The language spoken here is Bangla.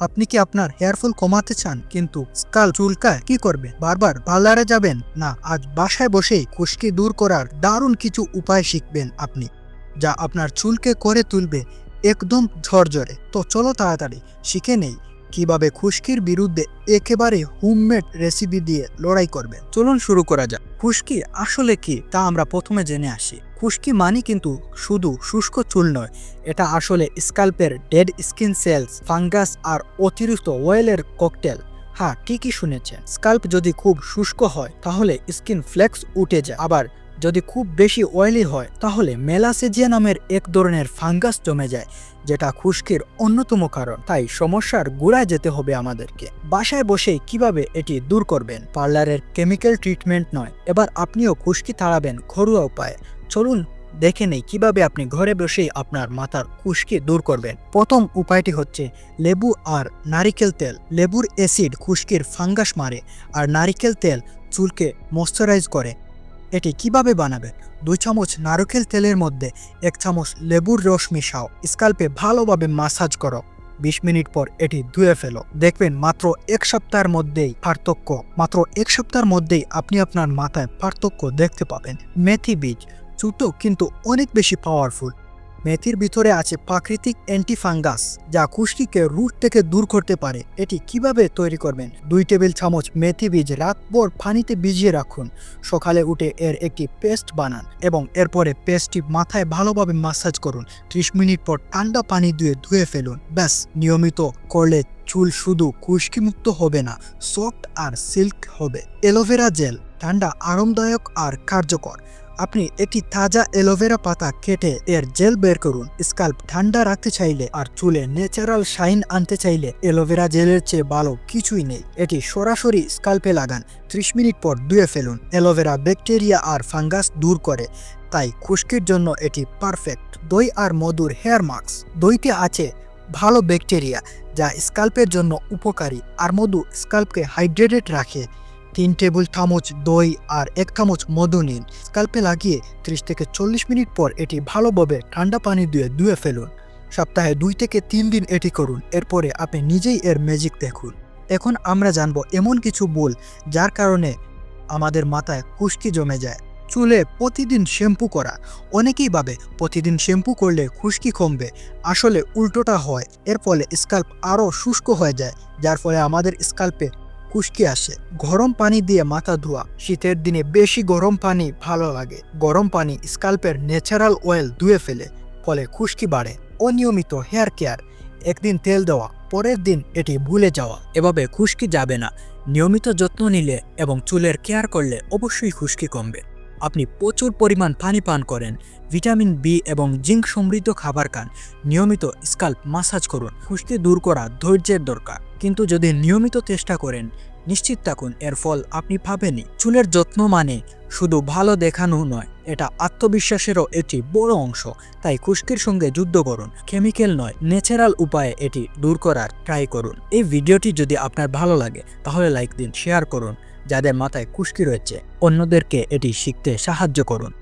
আপনি কি আপনার হেয়ার ফল কমাতে চান? কিন্তু স্কাল চুলকায় কি করবে? বারবার পার্লারে যাবেন? না, আজ বাসায় বসেই খুশকি দূর করার দারুণ কিছু উপায় শিখবেন আপনি, যা আপনার চুলকে করে তুলবে একদম ঝরঝরে। তো চলো তাড়াতাড়ি, শিখে নেই। কীভাবে খুশকির বিরুদ্ধে একেবারে হোমমেড রেসিপি দিয়ে লড়াই করবেন চলুন শুরু করা যাক। খুশকি আসলে কি? তা আমরা প্রথমে জেনে আসি। খুশকি মানে কিন্তু শুধু শুষ্ক চুল নয়, এটা আসলে স্কাল্পের ডেড স্কিন সেলস, ফাঙ্গাস আর অতিরিক্ত অয়েলের ককটেল। হ্যাঁ ঠিকই শুনেছেন। স্কাল্প যদি খুব শুষ্ক হয়, তাহলে স্কিন ফ্লেক্স উঠে যায়। আবার যদি খুব বেশি অয়েলি হয়, তাহলে মেলাসেজিয়া নামের এক ধরনের ফাঙ্গাস জমে যায়, যেটা খুশকির অন্যতম কারণ। তাই সমস্যার গোড়ায় যেতে হবে আমাদেরকে। বাসায় বসেই কীভাবে এটি দূর করবেন? পার্লারের কেমিক্যাল ট্রিটমেন্ট নয়। এবার আপনিও খুশকি তাড়াবেন, ঘরোয়া উপায়ে। চলুন দেখে নেই কীভাবে আপনি ঘরে বসেই আপনার মাথার খুশকি দূর করবেন। প্রথম উপায়টি হচ্ছে লেবু আর নারিকেল তেল। লেবুর অ্যাসিড খুশকির ফাঙ্গাস মারে, আর নারিকেল তেল চুলকে ময়শ্চারাইজ করে। এটি কীভাবে বানাবে? দুই চামচ নারকেল তেলের মধ্যে এক চামচ লেবুর রস মিশাও। স্কাল্পে ভালোভাবে মাসাজ করো। বিশ মিনিট পর এটি ধুয়ে ফেলো। দেখবেন মাত্র এক সপ্তাহের মধ্যেই পার্থক্য। মাত্র এক সপ্তাহের মধ্যেই আপনি আপনার মাথায় পার্থক্য দেখতে পাবেন। মেথি বীজ ছোট কিন্তু অনেক বেশি পাওয়ারফুল মেথির ভিতরে আছে প্রাকৃতিক অ্যান্টিফাঙ্গাস, যা খুশকিকে রুট থেকে দূর করতে পারে। এটি কীভাবে তৈরি করবেন? দুই টেবিল চামচ মেথি বীজ রাতভর পানিতে ভিজিয়ে রাখুন। সকালে উঠে এর একটি পেস্ট বানান এবং এরপরে পেস্টটি মাথায় ভালোভাবে মাসাজ করুন। ত্রিশ মিনিট পর ঠান্ডা পানি দিয়ে ধুয়ে ফেলুন। ব্যাস, নিয়মিত করলে চুল শুধু খুশকিমুক্ত হবে না, সফট আর সিল্ক হবে। অ্যালোভেরা জেল, ঠান্ডা, আরামদায়ক আর কার্যকর। আপনি একটি তাজা অ্যালোভেরা পাতা কেটে এর জেল বের করুন। স্কাল্প ঠান্ডা রাখতে চাইলে আর চুলে ন্যাচারাল শাইন আনতে চাইলে অ্যালোভেরা জেলের চেয়ে ভালো কিছুই নেই। এটি সরাসরি স্কাল্পে লাগান, ত্রিশ মিনিট পর ধুয়ে ফেলুন। অ্যালোভেরা ব্যাকটেরিয়া আর ফাঙ্গাস দূর করে, তাই খুশকির জন্য এটি পারফেক্ট। দই আর মধুর হেয়ার মাস্ক। দইতে আছে ভালো ব্যাকটেরিয়া, যা স্কাল্পের জন্য উপকারী। আর মধু স্কাল্পকে হাইড্রেটেড রাখে। তিন টেবিল চামচ দই আর এক চামচ মধু নিন। স্কাল্পে লাগিয়ে ত্রিশ থেকে চল্লিশ মিনিট পর এটি ভালোভাবে ঠান্ডা পানি দিয়ে ধুয়ে ফেলুন। সপ্তাহে দুই থেকে তিন দিন এটি করুন, এরপরে আপনি নিজেই এর ম্যাজিক দেখুন। এখন আমরা জানব এমন কিছু ভুল যার কারণে আমাদের মাথায় খুশকি জমে যায়। চুলে প্রতিদিন শ্যাম্পু করা। অনেকেই ভাবে প্রতিদিন শ্যাম্পু করলে খুশকি কমবে। আসলে উল্টোটা হয়। এর ফলে স্কাল্প আরও শুষ্ক হয়ে যায়, যার ফলে আমাদের স্কাল্পে খুশকি আসে। গরম পানি দিয়ে মাথা ধোয়া। শীতের দিনে বেশি গরম পানি ভালো লাগে। গরম পানি স্কাল্পের ন্যাচারাল অয়েল ধুয়ে ফেলে, ফলে খুশকি বাড়ে। অনিয়মিত হেয়ার কেয়ার, একদিন তেল দেওয়া, পরের দিন এটি ভুলে যাওয়া। এভাবে খুশকি যাবে না। নিয়মিত যত্ন নিলে এবং চুলের কেয়ার করলে অবশ্যই খুশকি কমবে। আপনি প্রচুর পরিমাণ পানি পান করেন। ভিটামিন বি এবং জিঙ্ক সমৃদ্ধ খাবার খান। নিয়মিত স্কাল্প মাসাজ করুন। খুশকি দূর করা ধৈর্যের দরকার। কিন্তু যদি নিয়মিত চেষ্টা করেন, নিশ্চিত থাকুন এর ফল আপনি পাবেনই। চুলের যত্ন মানে শুধু ভালো দেখানো নয়, এটা আত্মবিশ্বাসেরও একটি বড় অংশ। তাই খুশকির সঙ্গে যুদ্ধ করুন। কেমিক্যাল নয়, ন্যাচারাল উপায়ে এটি দূর করার ট্রাই করুন। এই ভিডিওটি যদি আপনার ভালো লাগে, তাহলে লাইক দিন, শেয়ার করুন। যাদের মাথায় কুশকি রয়েছে অন্যদেরকে এটি শিখতে সাহায্য করুন।